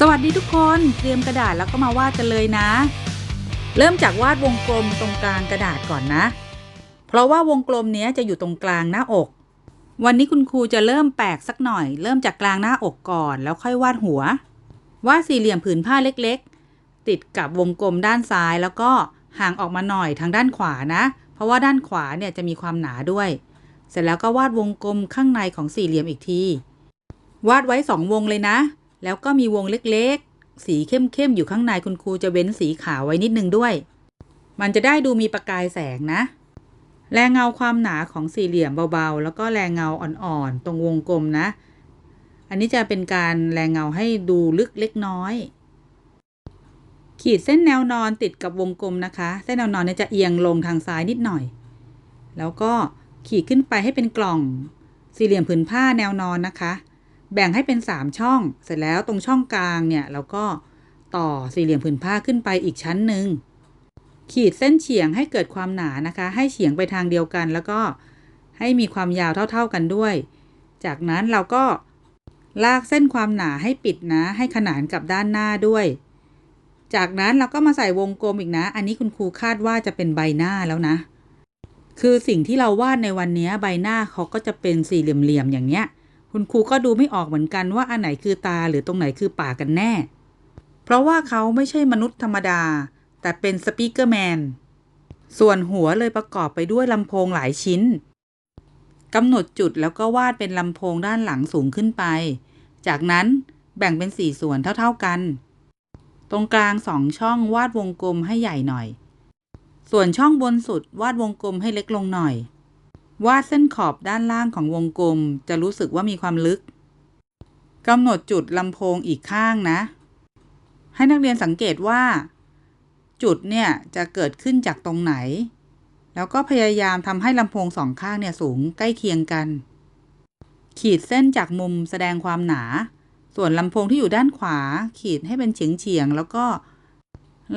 สวัสดีทุกคนเตรียมกระดาษแล้วก็มาวาดกันเลยนะ เริ่มจากวาดวงกลมตรงกลางกระดาษก่อนนะ เพราะว่าวงกลมเนี้ยจะอยู่ตรงกลางหน้าอก วันนี้คุณครูจะเริ่มแปลกสักหน่อย เริ่มจากกลางหน้าอกก่อน แล้วค่อยวาดหัว วาดสี่เหลี่ยมผืนผ้าเล็กๆ ติดกับวงกลมด้านซ้ายแล้วก็ห่างออกมาหน่อยทางด้านขวานะ เพราะว่าด้านขวาเนี่ยจะมีความหนาด้วย เสร็จแล้วก็วาดวงกลมข้างในของสี่เหลี่ยมอีกที วาดไว้สองวงเลยนะ แล้วก็มีวงเล็กๆ สีเข้มๆ อยู่ข้างในคุณครูจะเว้นสีขาวไว้นิดนึงด้วย มันจะได้ดูมีประกายแสงนะ แรงเงาความหนาของสี่เหลี่ยมเบาๆ แล้วก็แรงเงาอ่อนๆ ตรงวงกลมนะ อันนี้จะเป็นการแรงเงาให้ดูลึกเล็กน้อย ขีดเส้นแนวนอนติดกับวงกลมนะคะ เส้นแนวนอนเนี่ยจะเอียงลงทางซ้ายนิดหน่อย แล้วก็ขีดขึ้นไปให้เป็นกล่อง สี่เหลี่ยมผืนผ้าแนวนอนนะคะ แบ่งให้เป็น 3 ช่อง เสร็จแล้วตรงช่องกลางเนี่ยเราก็ต่อสี่เหลี่ยมผืนผ้าขึ้นไปอีกชั้นหนึ่งขีดเส้นเฉียงให้เกิดความหนานะคะ ให้เฉียงไปทางเดียวกัน แล้วก็ให้มีความยาวเท่า ๆกันด้วย จากนั้นเราก็ลากเส้นความหนาให้ปิดนะ ให้ขนานกับด้านหน้าด้วย จากนั้นเราก็มาใส่วงกลมอีกนะ อันนี้คุณครูคาดว่าจะเป็นใบหน้าแล้วนะ คือสิ่งที่เราวาดในวันนี้ใบหน้าเขาก็จะเป็นสี่เหลี่ยมๆอย่างเนี้ย คุณครูก็ดูไม่ออกเหมือนกันว่าอันไหนคือตาหรือตรงไหนคือปากกันแน่ เพราะว่าเขาไม่ใช่มนุษย์ธรรมดา แต่เป็นสปีกเกอร์แมน ส่วนหัวเลยประกอบไปด้วยลำโพงหลายชิ้นกำหนดจุดแล้วก็วาดเป็นลำโพงด้านหลังสูงขึ้นไป จากนั้นแบ่งเป็นสี่ส่วนเท่าๆกัน ตรงกลางสองช่องวาดวงกลมให้ใหญ่หน่อย ส่วนช่องบนสุดวาดวงกลมให้เล็กลงหน่อย วาดเส้นขอบด้านล่างของวงกลม จะรู้สึกว่ามีความลึกกำหนดจุดลำโพงอีกข้างนะ ให้นักเรียนสังเกตว่า จุดเนี่ยจะเกิดขึ้นจากตรงไหน แล้วก็พยายามทำให้ลำโพงสองข้างเนี่ยสูงใกล้เคียงกัน ขีดเส้นจากมุมแสดงความหนา ส่วนลำโพงที่อยู่ด้านขวา ขีดให้เป็นเฉียงเฉียงแล้วก็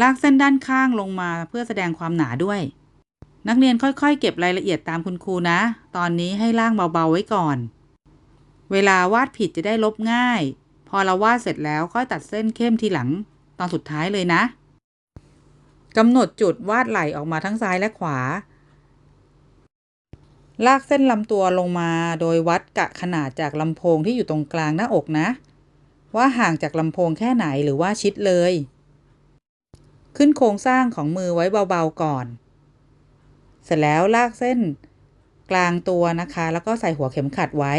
ลากเส้นด้านข้างลงมาเพื่อแสดงความหนาด้วย นักเรียนค่อยๆ เก็บรายละเอียดตามคุณครูนะ ตอนนี้ให้ล่างเบาๆไว้ก่อน เวลาวาดผิดจะได้ลบง่าย พอเราวาดเสร็จแล้วค่อยตัดเส้นเข้มทีหลัง ตอนสุดท้ายเลยนะกำหนดจุดวาดไหล่ออกมาทั้งซ้ายและขวา ลากเส้นลำตัวลงมาโดยวัดกะขนาดจากลำโพงที่อยู่ตรงกลางหน้าอกนะ ว่าห่างจากลำโพงแค่ไหนหรือว่าชิดเลย ขึ้นโครงสร้างของมือไว้เบาๆก่อน เสร็จแล้วลากเส้นกลางตัวนะคะ แล้วก็ใส่หัวเข็มขัดไว้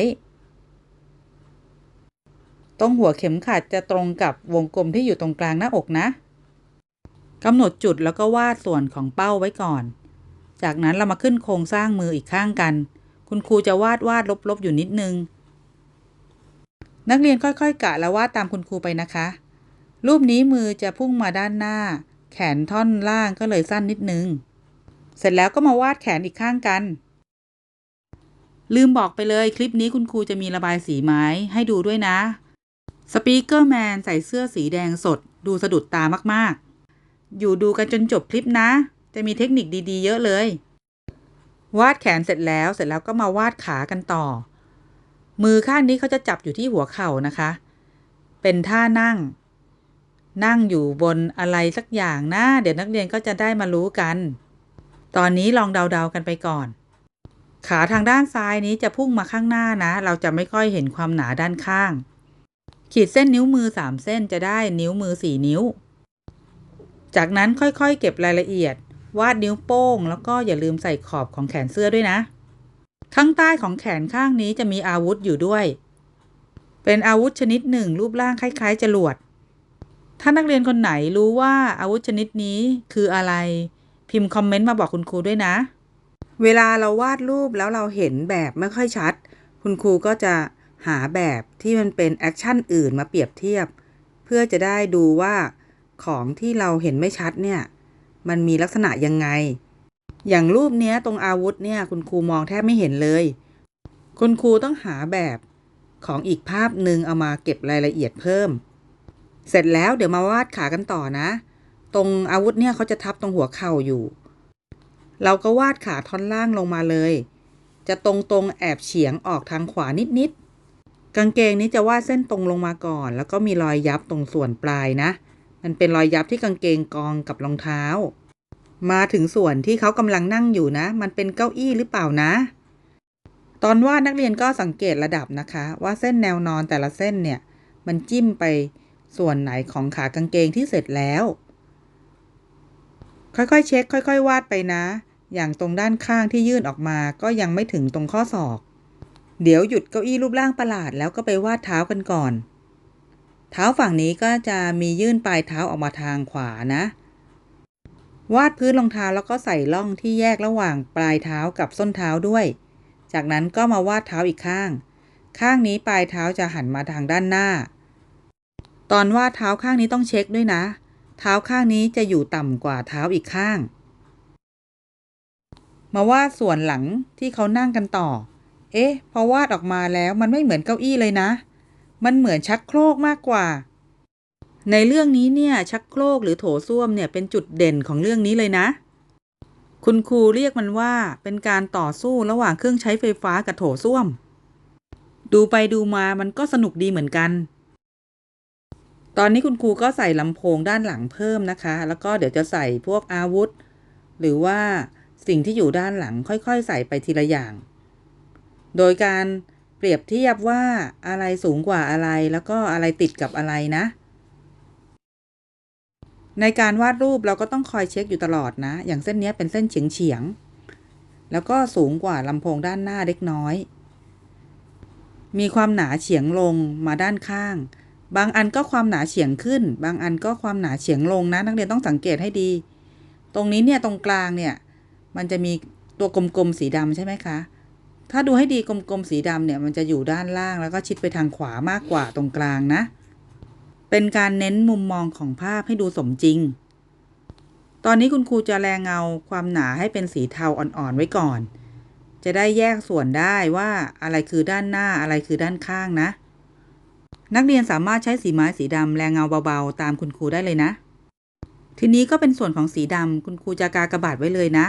ตรงหัวเข็มขัดจะตรงกับวงกลมที่อยู่ตรงกลางหน้าอกนะกำหนดจุดแล้วก็วาดส่วนของเป้าไว้ก่อน จากนั้นเรามาขึ้นโครงสร้างมืออีกข้างกัน คุณครูจะวาดวาดลบๆอยู่นิดนึง นักเรียนค่อยๆ กะและวาดตามคุณครูไปนะคะ รูปนี้มือจะพุ่งมาด้านหน้า แขนท่อนล่างก็เลยสั้นนิดนึง เสร็จแล้วก็มาวาดแขนอีกข้างกัน ลืมบอกไปเลยคลิปนี้คุณครูจะมีระบายสีไม้ให้ดูด้วยนะ สปีกเกอร์แมนใส่เสื้อสีแดงสด ดูสะดุดตามากๆ อยู่ดูกันจนจบคลิปนะ จะมีเทคนิคดีๆ เยอะเลย วาดแขนเสร็จแล้วเสร็จแล้วก็มาวาดขากันต่อ มือข้างนี้เขาจะจับอยู่ที่หัวเข่านะคะ เป็นท่านั่งนั่งอยู่บนอะไรสักอย่างนะ เดี๋ยวนักเรียนก็จะได้มารู้กัน ตอนนี้ลองเดาๆกันไปก่อน ขาทางด้านซ้ายนี้จะพุ่งมาข้างหน้านะ เราจะไม่ค่อยเห็นความหนาด้านข้าง ขีดเส้นนิ้วมือสามเส้นจะได้นิ้วมือสี่นิ้ว จากนั้นค่อยๆ เก็บรายละเอียด วาดนิ้วโป้ง แล้วก็อย่าลืมใส่ขอบของแขนเสื้อด้วยนะ ข้างใต้ของแขนข้างนี้จะมีอาวุธอยู่ด้วย เป็นอาวุธชนิดหนึ่ง รูปร่างคล้าย ๆ จรวดถ้านักเรียนคนไหนรู้ว่าอาวุธชนิดนี้คืออะไร พิมพ์คอมเมนต์มาบอกคุณครูด้วยนะ เวลาเราวาดรูปแล้วเราเห็นแบบไม่ค่อยชัด คุณครูก็จะหาแบบที่มันเป็นแอคชั่นอื่นมาเปรียบเทียบ เพื่อจะได้ดูว่าของที่เราเห็นไม่ชัดเนี่ย มันมีลักษณะยังไง อย่างรูปเนี้ยตรงอาวุธเนี่ย คุณครูมองแทบไม่เห็นเลย คุณครูต้องหาแบบของอีกภาพหนึ่งเอามาเก็บรายละเอียดเพิ่ม เสร็จแล้วเดี๋ยวมาวาดขากันต่อนะ ตรงอาวุธเนี่ยเขาจะทับตรงหัวเข่าอยู่ เราก็วาดขาท่อนล่างลงมาเลย จะตรงๆแอบเฉียงออกทางขวานิดๆ กางเกงนี้จะวาดเส้นตรงลงมาก่อน แล้วก็มีรอยยับตรงส่วนปลายนะ มันเป็นรอยยับที่กางเกงกองกับรองเท้า มาถึงส่วนที่เขากำลังนั่งอยู่นะ มันเป็นเก้าอี้หรือเปล่านะ ตอนวาดนักเรียนก็สังเกตระดับนะคะ ว่าเส้นแนวนอนแต่ละเส้นเนี่ย มันจิ้มไปส่วนไหนของขากางเกงที่เสร็จแล้ว ค่อยๆ เช็ค ค่อย ๆ วาดไปนะ อย่างตรงด้านข้างที่ยื่นออกมาก็ยังไม่ถึงตรงข้อศอก เดี๋ยวหยุดเก้าอี้รูปร่างประหลาดแล้วก็ไปวาดเท้ากันก่อน เท้าฝั่งนี้ก็จะมียื่นปลายเท้าออกมาทางขวานะ วาดพื้นรองเท้าแล้วก็ใส่ร่องที่แยกระหว่างปลายเท้ากับส้นเท้าด้วย จากนั้นก็มาวาดเท้าอีกข้าง ข้างนี้ปลายเท้าจะหันมาทางด้านหน้า ตอนวาดเท้าข้างนี้ต้องเช็คด้วยนะ เท้าข้างนี้จะอยู่ต่ำกว่าเท้าอีกข้าง มาวาดส่วนหลังที่เขานั่งกันต่อ เอ๊ะ พอวาดออกมาแล้วมันไม่เหมือนเก้าอี้เลยนะ มันเหมือนชักโครกมากกว่า ในเรื่องนี้เนี่ย ชักโครกหรือโถส้วมเนี่ยเป็นจุดเด่นของเรื่องนี้เลยนะ คุณครูเรียกมันว่าเป็นการต่อสู้ระหว่างเครื่องใช้ไฟฟ้ากับโถส้วม ดูไปดูมามันก็สนุกดีเหมือนกัน ตอนนี้คุณครูก็ใส่ลำโพงด้านหลังเพิ่มนะคะ แล้วก็เดี๋ยวจะใส่พวกอาวุธ หรือว่าสิ่งที่อยู่ด้านหลังค่อยๆ ใส่ไปทีละอย่าง โดยการเปรียบเทียบว่าอะไรสูงกว่าอะไรแล้วก็อะไรติดกับอะไรนะ ในการวาดรูปเราก็ต้องคอยเช็คอยู่ตลอดนะ อย่างเส้นนี้เป็นเส้นเฉียงเฉียงๆแล้วก็สูงกว่าลำโพงด้านหน้าเล็กน้อย มีความหนาเฉียงลงมาด้านข้าง บางอันก็ความหนาเฉียงขึ้น บางอันก็ความหนาเฉียงลงนะ นักเรียนต้องสังเกตให้ดี ตรงนี้เนี่ยตรงกลางเนี่ย มันจะมีตัวกลมๆสีดำใช่ไหมคะ ถ้าดูให้ดีกลมๆสีดำเนี่ยมันจะอยู่ด้านล่างแล้วก็ชิดไปทางขวามากกว่าตรงกลางนะ เป็นการเน้นมุมมองของภาพให้ดูสมจริง ตอนนี้คุณครูจะแรงเงาความหนาให้เป็นสีเทาอ่อนๆไว้ก่อน จะได้แยกส่วนได้ว่าอะไรคือด้านหน้าอะไรคือด้านข้างนะ นักเรียนสามารถใช้สีไม้สีดำแรงเงาเบาๆ ตามคุณครูได้เลยนะ ทีนี้ก็เป็นส่วนของสีดำคุณครูจะกากระบาดไว้เลยนะ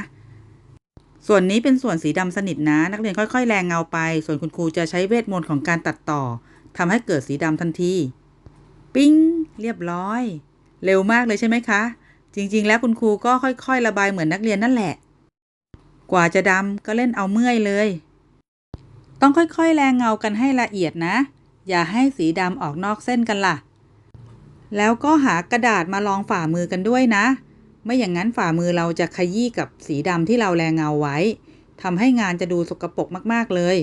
ส่วนนี้เป็นส่วนสีดำสนิทนะ นักเรียนค่อยๆ แรงเงาไป ส่วนคุณครูจะใช้เวทมนต์ของการตัดต่อทำให้เกิดสีดำทันที ปิ้ง เรียบร้อย เร็วมากเลยใช่ไหมคะ จริงๆ แล้วคุณครูก็ค่อยๆ ระบายเหมือนนักเรียนนั่นแหละ กว่าจะดำก็เล่นเอาเมื่อยเลย ต้องค่อยๆ แรงเงากันให้ละเอียดนะ อย่าให้สีดำออกนอกเส้นกันล่ะ แล้วก็หากระดาษมาลองฝ่ามือกันด้วยนะ ไม่อย่างนั้นฝ่ามือเราจะขยี้กับสีดำที่เราแรงเงาไว้ทำให้งานจะดูสกปรกมากๆเลย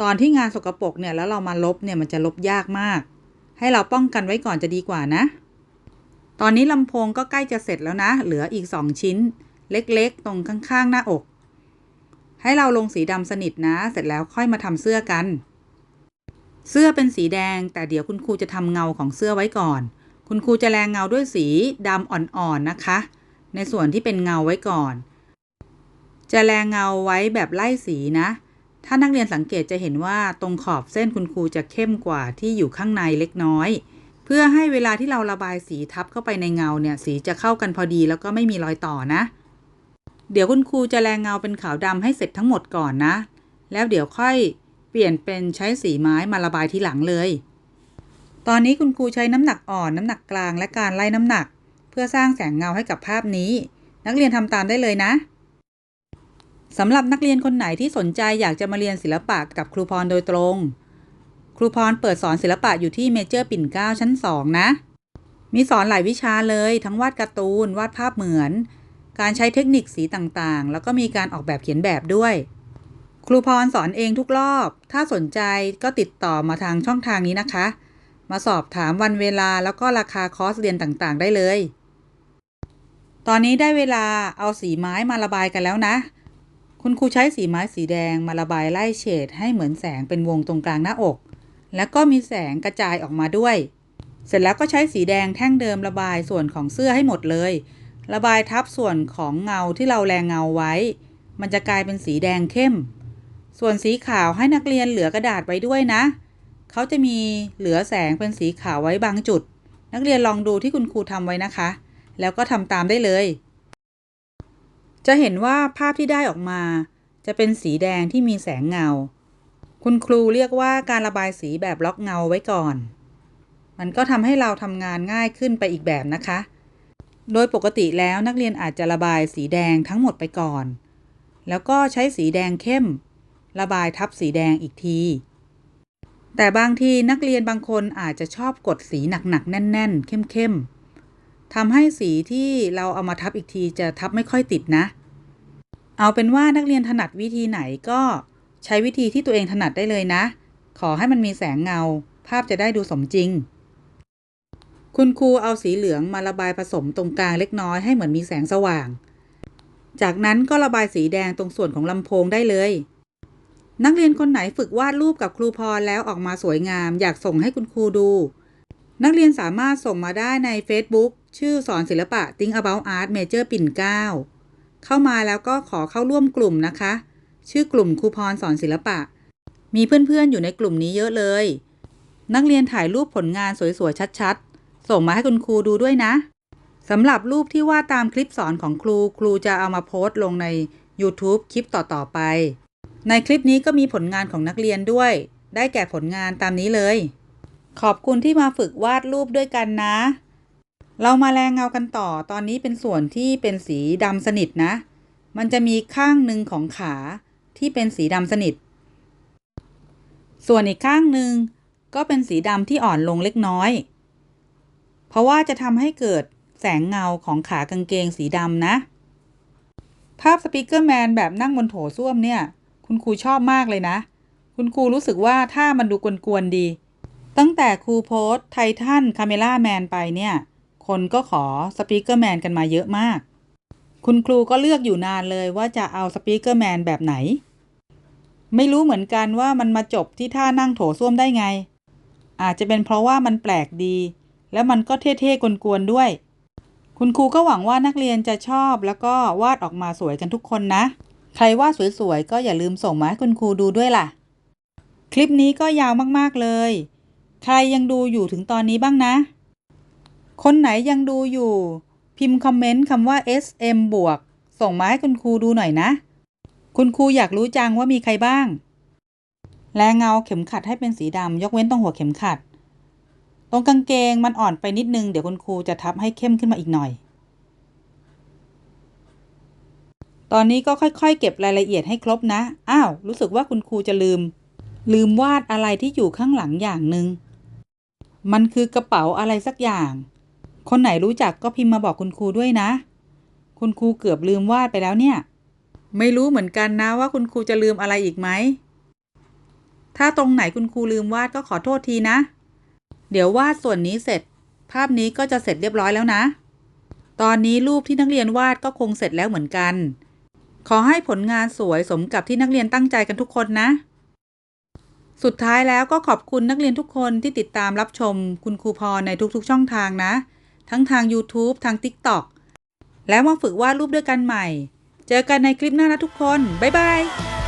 ตอนที่งานสกปรกเนี่ยแล้วเรามาลบเนี่ยมันจะลบยากมาก ให้เราป้องกันไว้ก่อนจะดีกว่านะ ตอนนี้ลำโพงก็ใกล้จะเสร็จแล้วนะ เหลืออีกสองชิ้น เล็กๆ ตรงข้างๆ หน้าอก ให้เราลงสีดำสนิทนะ เสร็จแล้วค่อยมาทำเสื้อกัน เสื้อเป็นสีแดง แต่เดี๋ยวคุณครูจะทำเงาของเสื้อไว้ก่อน คุณครูจะแรงเงาด้วยสีดำอ่อนๆนะคะ ในส่วนที่เป็นเงาไว้ก่อน จะแรงเงาไว้แบบไล่สีนะ ถ้านักเรียนสังเกตจะเห็นว่าตรงขอบเส้นคุณครูจะเข้มกว่าที่อยู่ข้างในเล็กน้อย เพื่อให้เวลาที่เราระบายสีทับเข้าไปในเงาเนี่ยสีจะเข้ากันพอดีแล้วก็ไม่มีรอยต่อนะ เดี๋ยวคุณครูจะแรงเงาเป็นขาวดำให้เสร็จทั้งหมดก่อนนะ แล้วเดี๋ยวค่อย เปลี่ยนเป็นใช้สีไม้มาระบายทีหลังเลย ตอนนี้คุณครูใช้น้ำหนักอ่อนน้ำหนักกลางและการไล่น้ำหนัก เพื่อสร้างแสงเงาให้กับภาพนี้ นักเรียนทำตามได้เลยนะสำหรับนักเรียนคนไหนที่สนใจอยากจะมาเรียนศิลปะกับครูพรโดยตรง ครูพรเปิดสอนศิลปะอยู่ที่เมเจอร์ปิ่นเกล้าชั้น 2 นะ มีสอนหลายวิชาเลย ทั้งวาดการ์ตูน วาดภาพเหมือน การใช้เทคนิคสีต่างๆ แล้วก็มีการออกแบบเขียนแบบด้วย รูพรสอนเองทุกรอบ ถ้าสนใจก็ติดต่อมาทางช่องทางนี้นะคะ มาสอบถามวันเวลาแล้วก็ราคาคอร์สเรียนต่างๆ ได้เลย ตอนนี้ได้เวลาเอาสีไม้มาระบายกันแล้วนะ คุณครูใช้สีไม้สีแดงมาระบายไล่เฉดให้เหมือนแสงเป็นวงตรงกลางหน้าอก แล้วก็มีแสงกระจายออกมาด้วย เสร็จแล้วก็ใช้สีแดงแท่งเดิมระบายส่วนของเสื้อให้หมดเลย ระบายทับส่วนของเงาที่เราแรงเงาไว้ มันจะกลายเป็นสีแดงเข้ม ส่วนสีขาวให้นักเรียนเหลือกระดาษไว้ด้วยนะ เขาจะมีเหลือแสงเป็นสีขาวไว้บางจุด นักเรียนลองดูที่คุณครูทำไว้นะคะ แล้วก็ทำตามได้เลย จะเห็นว่าภาพที่ได้ออกมา จะเป็นสีแดงที่มีแสงเงา คุณครูเรียกว่าการระบายสีแบบล็อกเงาไว้ก่อน มันก็ทำให้เราทำงานง่ายขึ้นไปอีกแบบนะคะ โดยปกติแล้วนักเรียนอาจจะระบายสีแดงทั้งหมดไปก่อน แล้วก็ใช้สีแดงเข้ม ระบายทับสีแดงอีกที แต่บางทีนักเรียนบางคนอาจจะชอบกดสีหนักๆ แน่น ๆ เข้มๆทำให้สีที่เราเอามาทับอีกทีจะทับไม่ค่อยติดนะ เอาเป็นว่านักเรียนถนัดวิธีไหนก็ใช้วิธีที่ตัวเองถนัดได้เลยนะ ขอให้มันมีแสงเงา ภาพจะได้ดูสมจริง คุณครูเอาสีเหลืองมาระบายผสมตรงกลางเล็กน้อยให้เหมือนมีแสงสว่าง จากนั้นก็ระบายสีแดงตรงส่วนของลำโพงได้เลย นักเรียนคนไหนฝึกวาดรูปกับครูพรแล้วออกมาสวยงาม อยากส่งให้คุณครูดู นักเรียนสามารถส่งมาได้ใน Facebook ชื่อสอนศิลปะ Think About Art Major ปิ่นเก้าเข้ามาแล้วก็ขอเข้าร่วมกลุ่มนะคะ ชื่อกลุ่มครูพรสอนศิลปะ มีเพื่อนๆอยู่ในกลุ่มนี้เยอะเลย นักเรียนถ่ายรูปผลงานสวยๆชัดๆ ส่งมาให้คุณครูดูด้วยนะสำหรับรูปที่วาดตามคลิปสอนของครู ครูจะเอามาโพสต์ลงใน YouTube คลิปต่อๆไป ในคลิปนี้ก็มีผลงานของนักเรียนด้วย ได้แก่ผลงานตามนี้เลย ขอบคุณที่มาฝึกวาดรูปด้วยกันนะ เรามาแรงเงากันต่อ ตอนนี้เป็นส่วนที่เป็นสีดำสนิทนะ มันจะมีข้างหนึ่งของขาที่เป็นสีดำสนิท ส่วนอีกข้างหนึ่งก็เป็นสีดำที่อ่อนลงเล็กน้อย เพราะว่าจะทำให้เกิดแสงเงาของขากางเกงสีดำนะ ภาพสปีกเกอร์แมนแบบนั่งบนโถส้วมเนี่ย คุณครูชอบมากเลยนะ คุณครูรู้สึกว่าถ้ามันดูกวนๆดี ตั้งแต่ครูโพสไททันคาเมล่าแมนไปเนี่ย คนก็ขอสปีกเกอร์แมนกันมาเยอะมาก คุณครูก็เลือกอยู่นานเลยว่าจะเอาสปีกเกอร์แมนแบบไหน ไม่รู้เหมือนกันว่ามันมาจบที่ท่านั่งโถส้วมได้ไง อาจจะเป็นเพราะว่ามันแปลกดี แล้วมันก็เท่ๆกวนๆด้วย คุณครูก็หวังว่านักเรียนจะชอบแล้วก็วาดออกมาสวยกันทุกคนนะ ใครว่าสวยๆ ก็อย่าลืมส่งมาให้คุณครูดูด้วยล่ะ คลิปนี้ก็ยาวมากๆเลย ใครยังดูอยู่ถึงตอนนี้บ้างนะ คนไหนยังดูอยู่ พิมพ์คอมเมนต์คำว่า SM บวก ส่งมาให้คุณครูดูหน่อยนะ คุณครูอยากรู้จังว่ามีใครบ้าง แลเงาเข็มขัดให้เป็นสีดำยกเว้นตรงหัวเข็มขัด ตรงกางเกงมันอ่อนไปนิดนึง เดี๋ยวคุณครูจะทับให้เข้มขึ้นมาอีกหน่อย ตอนนี้ก็ค่อยๆ เก็บรายละเอียดให้ครบนะ อ้าว รู้สึกว่าคุณครูจะลืม ลืมวาดอะไรที่อยู่ข้างหลังอย่างหนึ่ง มันคือกระเป๋าอะไรสักอย่าง คนไหนรู้จักก็พิมพ์มาบอกคุณครูด้วยนะ คุณครูเกือบลืมวาดไปแล้วเนี่ย ไม่รู้เหมือนกันนะว่าคุณครูจะลืมอะไรอีกไหม ถ้าตรงไหนคุณครูลืมวาดก็ขอโทษทีนะ เดี๋ยววาดส่วนนี้เสร็จ ภาพนี้ก็จะเสร็จเรียบร้อยแล้วนะ ตอนนี้รูปที่นักเรียนวาดก็คงเสร็จแล้วเหมือนกัน ขอให้ผลงานสวยสมกับที่นักเรียนตั้งใจกันทุกคนนะ สุดท้ายแล้วก็ขอบคุณนักเรียนทุกคนที่ติดตามรับชมคุณครูพรในทุกๆ ช่องทางนะ ทั้งทาง YouTube ทาง TikTok แล้วมาฝึกวาดรูปด้วยกันใหม่ เจอกันในคลิปหน้านะทุกคน บ๊ายบาย